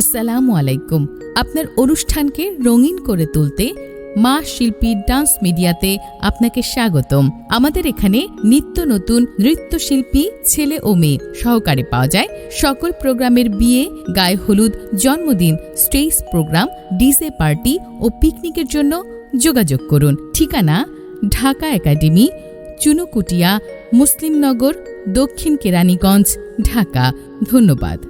আসসালামু আলাইকুম। আপনার অনুষ্ঠানকে রঙিন করে তুলতে মা শিল্পী ডান্স মিডিয়াতে আপনাকে স্বাগতম। আমাদের এখানে নিত্য নতুন নৃত্যশিল্পী, ছেলে ও মেয়ে সহকারে পাওয়া যায়। সকল প্রোগ্রামের বিয়ে, গায়ে হলুদ, জন্মদিন, স্টেজ প্রোগ্রাম, ডিজে পার্টি ও পিকনিকের জন্য যোগাযোগ করুন। ঠিকানা, ঢাকা একাডেমি, চুনুকুটিয়া, মুসলিমনগর, দক্ষিণ কেরানীগঞ্জ, ঢাকা। ধন্যবাদ।